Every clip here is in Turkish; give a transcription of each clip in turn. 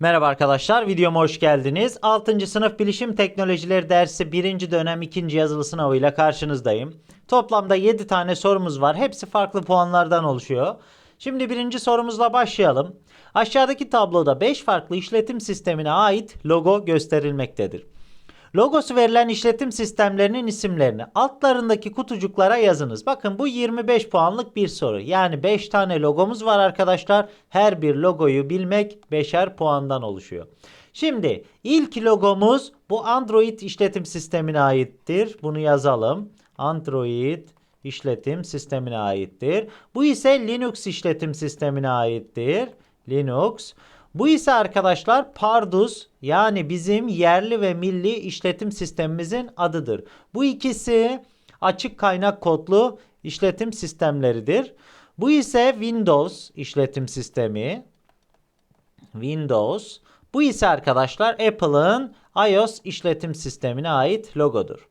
Merhaba arkadaşlar, videoma hoş geldiniz. 6. sınıf bilişim teknolojileri dersi 1. dönem 2. yazılı sınavıyla karşınızdayım. Toplamda 7 tane sorumuz var. Hepsi farklı puanlardan oluşuyor. Şimdi birinci sorumuzla başlayalım. Aşağıdaki tabloda 5 farklı işletim sistemine ait logo gösterilmektedir. Logosu verilen işletim sistemlerinin isimlerini altlarındaki kutucuklara yazınız. Bakın bu 25 puanlık bir soru. Yani 5 tane logomuz var arkadaşlar. Her bir logoyu bilmek 5'er puandan oluşuyor. Şimdi ilk logomuz bu Android işletim sistemine aittir. Bunu yazalım. Android işletim sistemine aittir. Bu ise Linux işletim sistemine aittir. Linux. Bu ise arkadaşlar Pardus yani bizim yerli ve milli işletim sistemimizin adıdır. Bu ikisi açık kaynak kodlu işletim sistemleridir. Bu ise Windows işletim sistemi. Windows. Bu ise arkadaşlar Apple'ın iOS işletim sistemine ait logodur.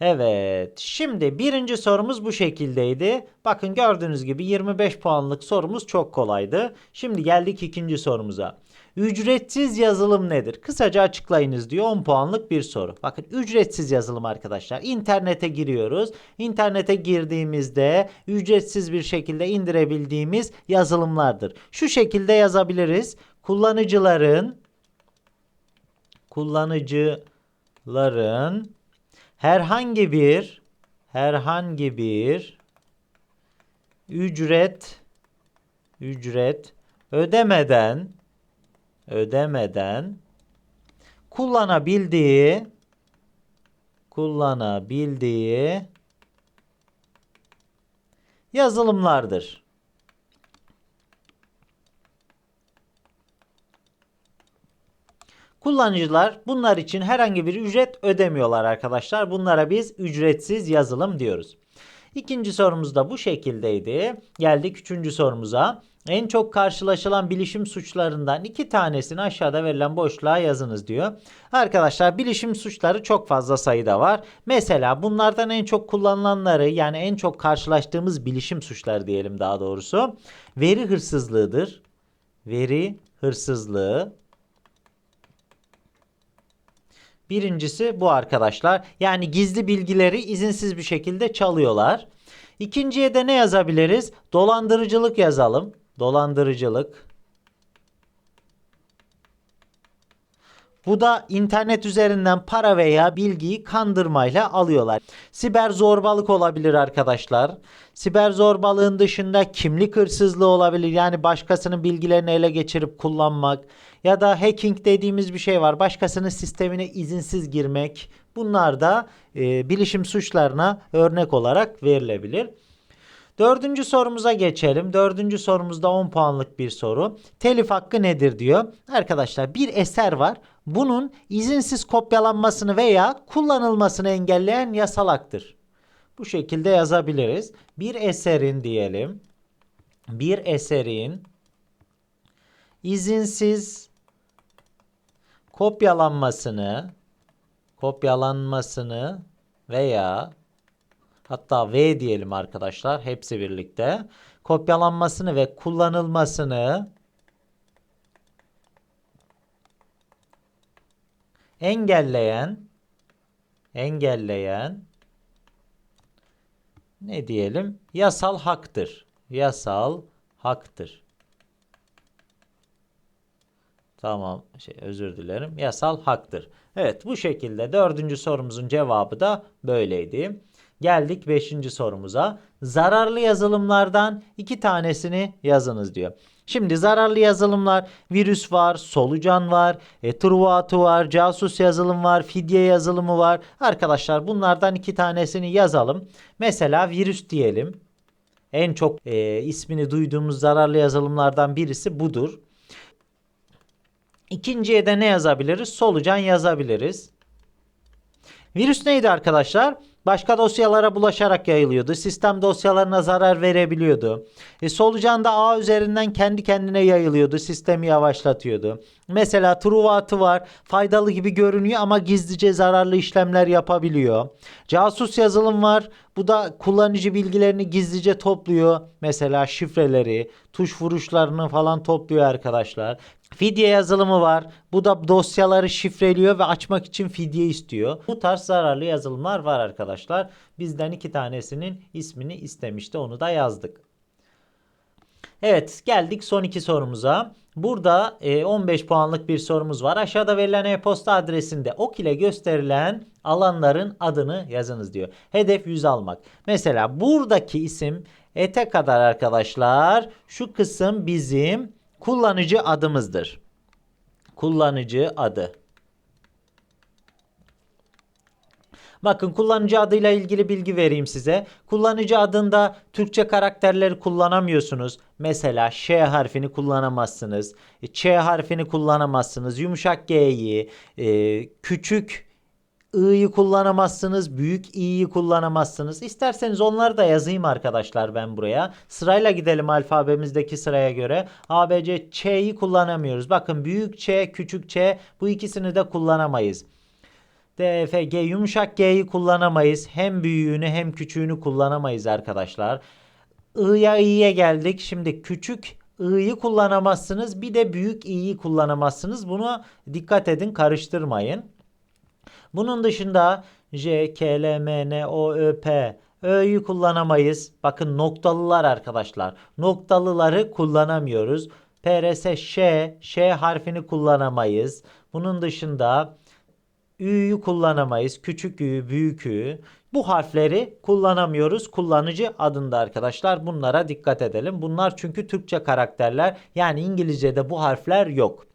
Evet, şimdi birinci sorumuz bu şekildeydi. Bakın gördüğünüz gibi 25 puanlık sorumuz çok kolaydı. Şimdi geldik ikinci sorumuza. Ücretsiz yazılım nedir? Kısaca açıklayınız diyor 10 puanlık bir soru. Bakın ücretsiz yazılım arkadaşlar. İnternete giriyoruz. İnternete girdiğimizde ücretsiz bir şekilde indirebildiğimiz yazılımlardır. Şu şekilde yazabiliriz. Kullanıcıların kullanıcıların herhangi bir herhangi bir ücret ücret ödemeden ödemeden kullanabildiği kullanabildiği yazılımlardır. Kullanıcılar bunlar için herhangi bir ücret ödemiyorlar arkadaşlar. Bunlara biz ücretsiz yazılım diyoruz. İkinci sorumuz da bu şekildeydi. Geldik üçüncü sorumuza. En çok karşılaşılan bilişim suçlarından iki tanesini aşağıda verilen boşluğa yazınız diyor. Arkadaşlar bilişim suçları çok fazla sayıda var. Mesela bunlardan en çok kullanılanları yani en çok karşılaştığımız bilişim suçları diyelim daha doğrusu. Veri hırsızlığıdır. Veri hırsızlığı. Birincisi bu arkadaşlar. Yani gizli bilgileri izinsiz bir şekilde çalıyorlar. İkinciye de ne yazabiliriz? Dolandırıcılık yazalım. Dolandırıcılık. Bu da internet üzerinden para veya bilgiyi kandırmayla alıyorlar. Siber zorbalık olabilir arkadaşlar. Siber zorbalığın dışında kimlik hırsızlığı olabilir. Yani başkasının bilgilerini ele geçirip kullanmak ya da hacking dediğimiz bir şey var. Başkasının sistemine izinsiz girmek. Bunlar da e, bilişim suçlarına örnek olarak verilebilir. Dördüncü sorumuza geçelim. Dördüncü sorumuzda 10 puanlık bir soru. Telif hakkı nedir diyor. Arkadaşlar bir eser var. Bunun izinsiz kopyalanmasını veya kullanılmasını engelleyen yasal haktır. Bu şekilde yazabiliriz. Bir eserin diyelim. Bir eserin izinsiz kopyalanmasını kopyalanmasını veya hatta V diyelim arkadaşlar hepsi birlikte kopyalanmasını ve kullanılmasını engelleyen engelleyen ne diyelim yasal haktır. Yasal haktır. Tamam şey özür dilerim. Yasal haktır. Evet bu şekilde dördüncü sorumuzun cevabı da böyleydi. Geldik beşinci sorumuza. Zararlı yazılımlardan iki tanesini yazınız diyor. Şimdi zararlı yazılımlar virüs var, solucan var, e, var, casus yazılım var, fidye yazılımı var. Arkadaşlar bunlardan iki tanesini yazalım. Mesela virüs diyelim. En çok e, ismini duyduğumuz zararlı yazılımlardan birisi budur. İkinciye de ne yazabiliriz? Solucan yazabiliriz. Virüs neydi arkadaşlar? Başka dosyalara bulaşarak yayılıyordu. Sistem dosyalarına zarar verebiliyordu. E, solucan da ağ üzerinden kendi kendine yayılıyordu. Sistemi yavaşlatıyordu. Mesela Truvat'ı var. Faydalı gibi görünüyor ama gizlice zararlı işlemler yapabiliyor. Casus yazılım var. Bu da kullanıcı bilgilerini gizlice topluyor. Mesela şifreleri, tuş vuruşlarını falan topluyor arkadaşlar. Fidye yazılımı var. Bu da dosyaları şifreliyor ve açmak için fidye istiyor. Bu tarz zararlı yazılımlar var arkadaşlar. Bizden iki tanesinin ismini istemişti. Onu da yazdık. Evet geldik son iki sorumuza. Burada e, 15 puanlık bir sorumuz var. Aşağıda verilen e-posta adresinde ok ile gösterilen alanların adını yazınız diyor. Hedef 100 almak. Mesela buradaki isim ete kadar arkadaşlar şu kısım bizim kullanıcı adımızdır. Kullanıcı adı. Bakın kullanıcı adıyla ilgili bilgi vereyim size. Kullanıcı adında Türkçe karakterleri kullanamıyorsunuz. Mesela Ş harfini kullanamazsınız. Ç harfini kullanamazsınız. Yumuşak G'yi, e, küçük i'yi kullanamazsınız. Büyük i'yi kullanamazsınız. İsterseniz onları da yazayım arkadaşlar ben buraya. Sırayla gidelim alfabemizdeki sıraya göre. A, B, C, Ç'yi kullanamıyoruz. Bakın büyük Ç, küçük Ç bu ikisini de kullanamayız. D, E, F, G yumuşak G'yi kullanamayız. Hem büyüğünü hem küçüğünü kullanamayız arkadaşlar. I'ya i'ye geldik. Şimdi küçük i'yi kullanamazsınız. Bir de büyük i'yi kullanamazsınız. Buna dikkat edin karıştırmayın. Bunun dışında J, K, L, M, N, O, Ö, P, Ö'yü kullanamayız. Bakın noktalılar arkadaşlar. Noktalıları kullanamıyoruz. P, R, S, Ş, Ş harfini kullanamayız. Bunun dışında Ü'yü kullanamayız. Küçük Ü, büyük Ü. Bu harfleri kullanamıyoruz. Kullanıcı adında arkadaşlar. Bunlara dikkat edelim. Bunlar çünkü Türkçe karakterler. Yani İngilizce'de bu harfler yok.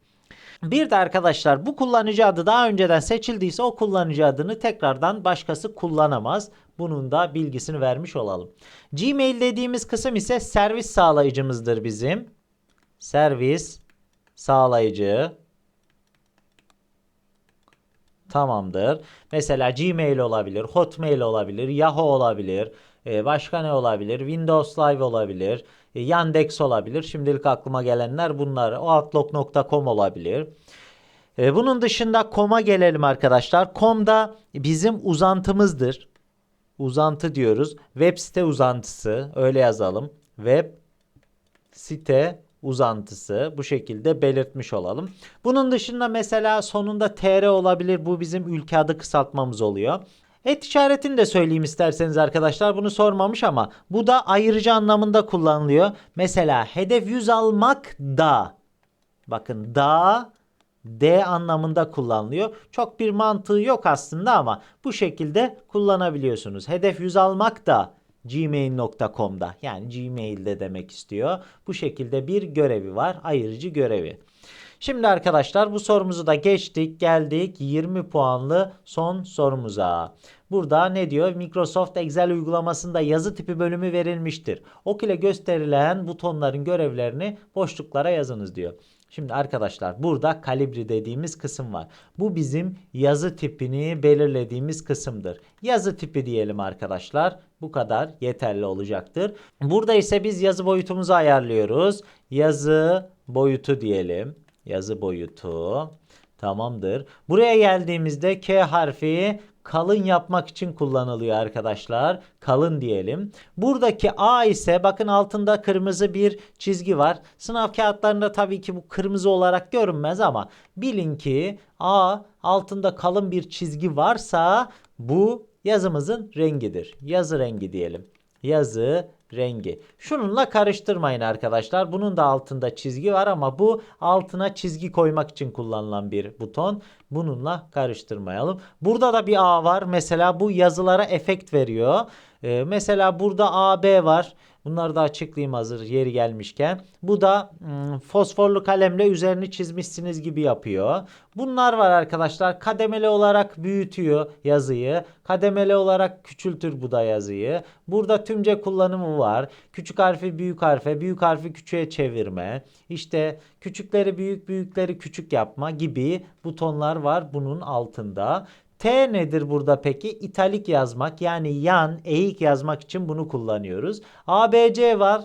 Bir de arkadaşlar bu kullanıcı adı daha önceden seçildiyse o kullanıcı adını tekrardan başkası kullanamaz. Bunun da bilgisini vermiş olalım. Gmail dediğimiz kısım ise servis sağlayıcımızdır bizim. Servis sağlayıcı. Tamamdır. Mesela Gmail olabilir, Hotmail olabilir, Yahoo olabilir. Ee, başka ne olabilir? Windows Live olabilir. e, Yandex olabilir. Şimdilik aklıma gelenler bunlar. Outlook.com olabilir. Ee, bunun dışında com'a gelelim arkadaşlar. Com da bizim uzantımızdır. Uzantı diyoruz. Web site uzantısı. Öyle yazalım. Web site uzantısı bu şekilde belirtmiş olalım. Bunun dışında mesela sonunda tr olabilir. Bu bizim ülke adı kısaltmamız oluyor. Et işaretini de söyleyeyim isterseniz arkadaşlar. Bunu sormamış ama bu da ayırıcı anlamında kullanılıyor. Mesela hedef 100 almak da. Bakın da D anlamında kullanılıyor. Çok bir mantığı yok aslında ama bu şekilde kullanabiliyorsunuz. Hedef 100 almak da gmail.com'da yani Gmail'de demek istiyor. Bu şekilde bir görevi var. Ayırıcı görevi. Şimdi arkadaşlar bu sorumuzu da geçtik. Geldik 20 puanlı son sorumuza. Burada ne diyor? Microsoft Excel uygulamasında yazı tipi bölümü verilmiştir. Ok ile gösterilen butonların görevlerini boşluklara yazınız diyor. Şimdi arkadaşlar burada kalibri dediğimiz kısım var. Bu bizim yazı tipini belirlediğimiz kısımdır. Yazı tipi diyelim arkadaşlar. Bu kadar yeterli olacaktır. Burada ise biz yazı boyutumuzu ayarlıyoruz. Yazı boyutu diyelim. Yazı boyutu. Tamamdır. Buraya geldiğimizde K harfi kalın yapmak için kullanılıyor arkadaşlar. Kalın diyelim. Buradaki A ise bakın altında kırmızı bir çizgi var. Sınav kağıtlarında tabii ki bu kırmızı olarak görünmez ama bilin ki A altında kalın bir çizgi varsa bu yazımızın rengidir. Yazı rengi diyelim. Yazı rengi. Şununla karıştırmayın arkadaşlar. Bunun da altında çizgi var ama bu altına çizgi koymak için kullanılan bir buton. Bununla karıştırmayalım. Burada da bir A var. Mesela bu yazılara efekt veriyor. Ee, mesela burada AB var. Bunları da açıklayayım hazır yeri gelmişken. Bu da hmm, fosforlu kalemle üzerini çizmişsiniz gibi yapıyor. Bunlar var arkadaşlar. Kademeli olarak büyütüyor yazıyı. Kademeli olarak küçültür bu da yazıyı. Burada tümce kullanımı var. Küçük harfi büyük harfe, büyük harfi küçüğe çevirme. İşte küçükleri büyük, büyükleri küçük yapma gibi butonlar var bunun altında. T nedir burada peki? İtalik yazmak yani yan, eğik yazmak için bunu kullanıyoruz. ABC var.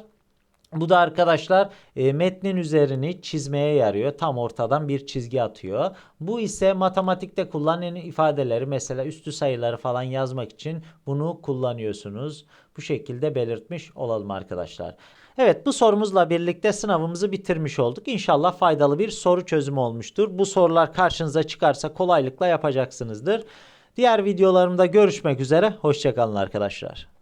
Bu da arkadaşlar e, metnin üzerini çizmeye yarıyor. Tam ortadan bir çizgi atıyor. Bu ise matematikte kullanılan ifadeleri mesela üstü sayıları falan yazmak için bunu kullanıyorsunuz. Bu şekilde belirtmiş olalım arkadaşlar. Evet bu sorumuzla birlikte sınavımızı bitirmiş olduk. İnşallah faydalı bir soru çözümü olmuştur. Bu sorular karşınıza çıkarsa kolaylıkla yapacaksınızdır. Diğer videolarımda görüşmek üzere. Hoşçakalın arkadaşlar.